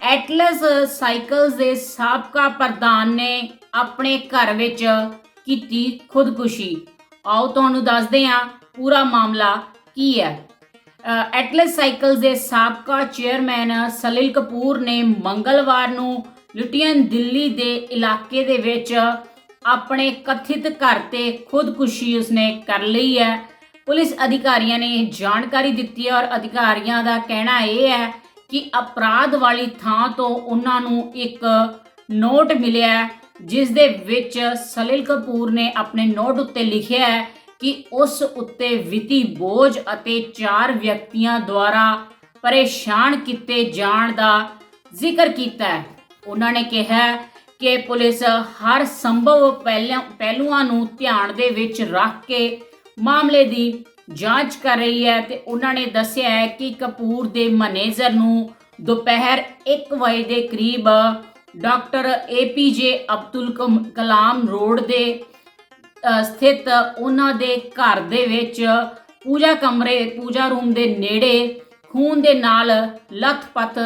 Atlas cycles ਦੇ ਸਾਬਕਾ ਪ੍ਰਧਾਨ ਨੇ ਆਪਣੇ ਘਰ ਵਿੱਚ ਕੀਤੀ ਖੁਦਕੁਸ਼ੀ। ਆਓ ਤੁਹਾਨੂੰ ਦੱਸਦੇ ਹਾਂ ਪੂਰਾ ਮਾਮਲਾ ਕੀ ਹੈ। ਐਟਲਸ ਸਾਈਕਲਸ ਦੇ ਸਾਬਕਾ ਚੇਅਰਮੈਨ ਸਲਿਲ ਕਪੂਰ ਨੇ ਮੰਗਲਵਾਰ ਨੂੰ ਲੁਟੀਅਨ ਦਿੱਲੀ ਦੇ ਇਲਾਕੇ ਦੇ ਵਿੱਚ ਆਪਣੇ ਕਥਿਤ ਘਰ ਤੇ ਖੁਦਕੁਸ਼ੀ ਉਸਨੇ ਕਰ ਲਈ ਹੈ। ਪੁਲਿਸ ਅਧਿਕਾਰੀਆਂ ਨੇ ਇਹ ਜਾਣਕਾਰੀ ਦਿੱਤੀ ਹੈ ਔਰ ਅਧਿਕਾਰੀਆਂ ਦਾ ਕਹਿਣਾ ਇਹ ਹੈ ਕਿ ਅਪਰਾਧ ਵਾਲੀ ਥਾਂ ਤੋਂ ਉਹਨਾਂ ਨੂੰ ਇੱਕ ਨੋਟ ਮਿਲਿਆ ਜਿਸ ਦੇ ਵਿੱਚ ਸਲਿਲ ਕਪੂਰ ਨੇ ਆਪਣੇ ਨੋਟ ਉੱਤੇ ਲਿਖਿਆ ਹੈ ਕਿ ਉਸ ਉੱਤੇ ਵਿੱਤੀ ਬੋਝ ਅਤੇ ਚਾਰ ਵਿਅਕਤੀਆਂ ਦੁਆਰਾ ਪਰੇਸ਼ਾਨ ਕੀਤੇ ਜਾਣ ਦਾ ਜ਼ਿਕਰ ਕੀਤਾ ਹੈ। ਉਹਨਾਂ ਨੇ ਕਿਹਾ ਕਿ ਪੁਲਿਸ ਹਰ ਸੰਭਵ ਪਹਿਲਾਂ- ਪਹਿਲੂਆਂ ਨੂੰ ਧਿਆਨ ਦੇ ਵਿੱਚ ਰੱਖ ਕੇ ਮਾਮਲੇ ਦੀ ਜਾਂਚ ਕਰ ਰਹੀ ਹੈ ਤੇ ਉਹਨਾਂ ਨੇ ਦੱਸਿਆ ਹੈ ਕਿ ਕਪੂਰ ਦੇ ਮੈਨੇਜਰ ਨੂੰ ਦੁਪਹਿਰ 1 ਵਜੇ ਦੇ ਕਰੀਬ ਡਾਕਟਰ ਏਪੀਜੇ ਅਬਦੁਲ ਕਮ- ਕਲਾਮ ਰੋਡ ਦੇ ਸਥਿਤ ਉਹਨਾਂ ਦੇ ਘਰ ਦੇ ਵਿੱਚ ਪੂਜਾ ਕਮਰੇ, ਪੂਜਾ ਰੂਮ ਦੇ ਨੇੜੇ ਖੂਨ ਦੇ ਨਾਲ ਲੱਥਪੱਥ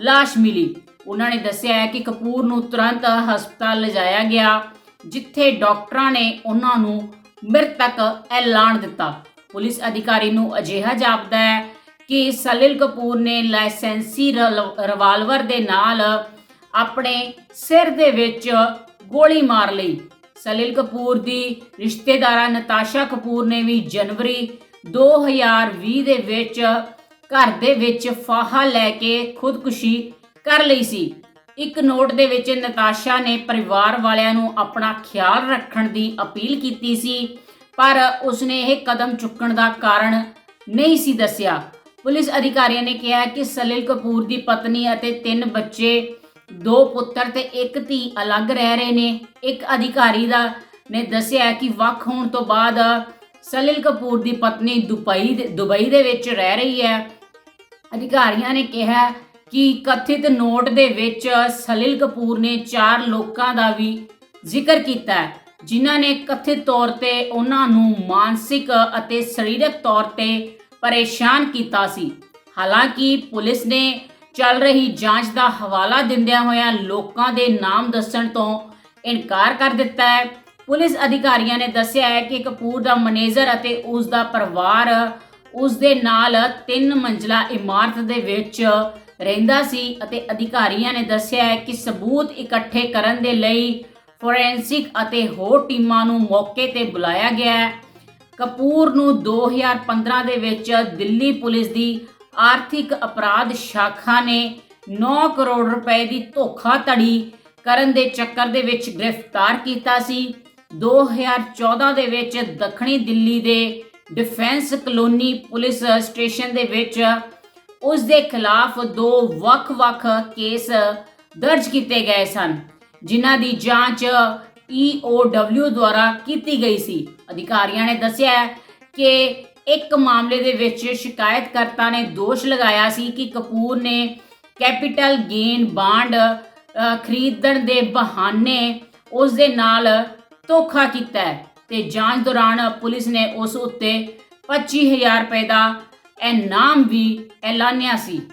ਲਾਸ਼ ਮਿਲੀ। ਉਹਨਾਂ ਨੇ ਦੱਸਿਆ ਹੈ ਕਿ ਕਪੂਰ ਨੂੰ ਤੁਰੰਤ ਹਸਪਤਾਲ ਲਿਜਾਇਆ ਗਿਆ, ਜਿੱਥੇ ਡਾਕਟਰਾਂ ਨੇ ਉਹਨਾਂ ਨੂੰ ਮ੍ਰਿਤਕ ਐਲਾਨ ਦਿੱਤਾ। ਪੁਲਿਸ ਅਧਿਕਾਰੀ ਨੂੰ ਅਜਿਹਾ ਜਾਪਦਾ ਹੈ ਕਿ ਸਲਿਲ ਕਪੂਰ ਨੇ ਲਾਇਸੈਂਸੀ ਰਲ- ਰਿਵਾਲਵਰ ਦੇ ਨਾਲ ਆਪਣੇ ਸਿਰ ਦੇ ਵਿੱਚ ਗੋਲੀ ਮਾਰ ਲਈ। ਸਲਿਲ ਕਪੂਰ ਦੀ ਰਿਸ਼ਤੇਦਾਰਾ ਨਤਾਸ਼ਾ ਕਪੂਰ ਨੇ ਵੀ ਜਨਵਰੀ 2020 ਦੇ ਵਿੱਚ ਘਰ ਦੇ ਵਿੱਚ ਫਾਹਾ ਲੈ ਕੇ ਖੁਦਕੁਸ਼ੀ ਕਰ ਲਈ ਸੀ। ਇੱਕ ਨੋਟ ਦੇ ਵਿੱਚ ਨਤਾਸ਼ਾ ਨੇ ਪਰਿਵਾਰ ਵਾਲਿਆਂ ਨੂੰ ਆਪਣਾ ਖਿਆਲ ਰੱਖਣ ਦੀ ਅਪੀਲ ਕੀਤੀ ਸੀ ਪਰ ਉਸਨੇ ਇਹ ਕਦਮ ਚੁੱਕਣ ਦਾ ਕਾਰਨ ਨਹੀਂ ਸੀ ਦੱਸਿਆ। ਪੁਲਿਸ ਅਧਿਕਾਰੀਆਂ ਨੇ ਕਿਹਾ ਕਿ ਸਲਿਲ ਕਪੂਰ ਦੀ ਪਤਨੀ ਅਤੇ ਤਿੰਨ ਬੱਚੇ, ਦੋ ਪੁੱਤਰ ਤੇ ਇੱਕ ਧੀ ਅਲੱਗ ਰਹਿ ਰਹੇ ਨੇ। ਇੱਕ ਅਧਿਕਾਰੀ ਦਾ ਨੇ ਦੱਸਿਆ ਕਿ ਵੱਖ ਹੋਣ ਤੋਂ ਬਾਅਦ ਸਲਿਲ ਕਪੂਰ ਦੀ ਪਤਨੀ ਦੁਬਈ ਦੇ ਦੁਬਈ ਦੇ ਵਿੱਚ ਰਹਿ ਰਹੀ ਹੈ। ਅਧਿਕਾਰੀਆਂ ਨੇ ਕਿਹਾ ਕਿ ਕਥਿਤ ਨੋਟ ਦੇ ਵਿੱਚ ਸਲਿਲ ਕਪੂਰ ਨੇ ਚਾਰ ਲੋਕਾਂ ਦਾ ਵੀ ਜ਼ਿਕਰ ਕੀਤਾ ਹੈ। ਜਿਨ੍ਹਾਂ ਨੇ ਕਥਿਤ ਤੌਰ ਤੇ ਉਹਨਾਂ ਨੂੰ ਮਾਨਸਿਕ ਅਤੇ ਸਰੀਰਕ ਤੌਰ ਤੇ ਪਰੇਸ਼ਾਨ ਕੀਤਾ ਸੀ। ਹਾਲਾਂਕਿ ਪੁਲਿਸ ਨੇ ਚੱਲ ਰਹੀ ਜਾਂਚ ਦਾ ਹਵਾਲਾ ਦਿੰਦਿਆਂ ਹੋਇਆਂ ਲੋਕਾਂ ਦੇ ਨਾਮ ਦੱਸਣ ਤੋਂ ਇਨਕਾਰ ਕਰ ਦਿੱਤਾ ਹੈ। ਪੁਲਿਸ ਅਧਿਕਾਰੀਆਂ ਨੇ ਦੱਸਿਆ ਹੈ ਕਿ ਕਪੂਰ ਦਾ ਮੈਨੇਜਰ ਅਤੇ ਉਸ ਦਾ ਪਰਿਵਾਰ ਉਸ ਦੇ ਨਾਲ ਤਿੰਨ ਮੰਜ਼ਲਾ ਇਮਾਰਤ ਦੇ ਵਿੱਚ ਰਹਿੰਦਾ ਸੀ ਅਤੇ ਅਧਿਕਾਰੀਆਂ ਨੇ ਦੱਸਿਆ ਹੈ ਕਿ ਸਬੂਤ ਇਕੱਠੇ ਕਰਨ ਦੇ ਲਈ ਫੋਰੈਂਸਿਕ ਅਤੇ ਹੋਰ ਟੀਮਾਂ ਨੂੰ ਮੌਕੇ ਤੇ ਬੁਲਾਇਆ ਗਿਆ ਹੈ। ਕਪੂਰ ਨੂੰ 2015 ਦੇ ਵਿੱਚ ਦਿੱਲੀ ਪੁਲਿਸ ਦੀ ਆਰਥਿਕ ਅਪਰਾਧ ਸ਼ਾਖਾ ਨੇ 9 ਕਰੋੜ ਰੁਪਏ ਦੀ ਧੋਖਾਧੜੀ ਕਰਨ ਦੇ ਚੱਕਰ ਦੇ ਵਿੱਚ ਗ੍ਰਿਫਤਾਰ ਕੀਤਾ ਸੀ। 2014 ਦੇ ਵਿੱਚ ਦੱਖਣੀ ਦਿੱਲੀ ਦੇ ਡਿਫੈਂਸ ਕਲੋਨੀ ਪੁਲਿਸ ਸਟੇਸ਼ਨ ਦੇ ਵਿੱਚ ਉਸ ਦੇ ਖਿਲਾਫ ਦੋ ਵੱਖ-ਵੱਖ ਕੇਸ ਦਰਜ ਕੀਤੇ ਗਏ ਸਨ। ਜਿਨ੍ਹਾਂ ਦੀ ਜਾਂਚ EOW ਦੁਆਰਾ ਕੀਤੀ ਗਈ ਸੀ। ਅਧਿਕਾਰੀਆਂ ਨੇ ਦੱਸਿਆ ਕਿ ਇੱਕ ਮਾਮਲੇ ਦੇ ਵਿੱਚ ਸ਼ਿਕਾਇਤਕਰਤਾ ਨੇ ਦੋਸ਼ ਲਗਾਇਆ ਸੀ ਕਿ ਕਪੂਰ ਨੇ ਕੈਪੀਟਲ ਗੇਨ ਬਾਂਡ ਖਰੀਦਣ ਦੇ ਬਹਾਨੇ ਉਸ ਦੇ ਨਾਲ ਧੋਖਾ ਕੀਤਾ ਹੈ ਤੇ ਜਾਂਚ ਦੌਰਾਨ ਪੁਲਿਸ ਨੇ ਉਸ ਉੱਤੇ 25000 ਰੁਪਏ ਦਾ ਇਨਾਮ ਵੀ ਐਲਾਨਿਆ ਸੀ।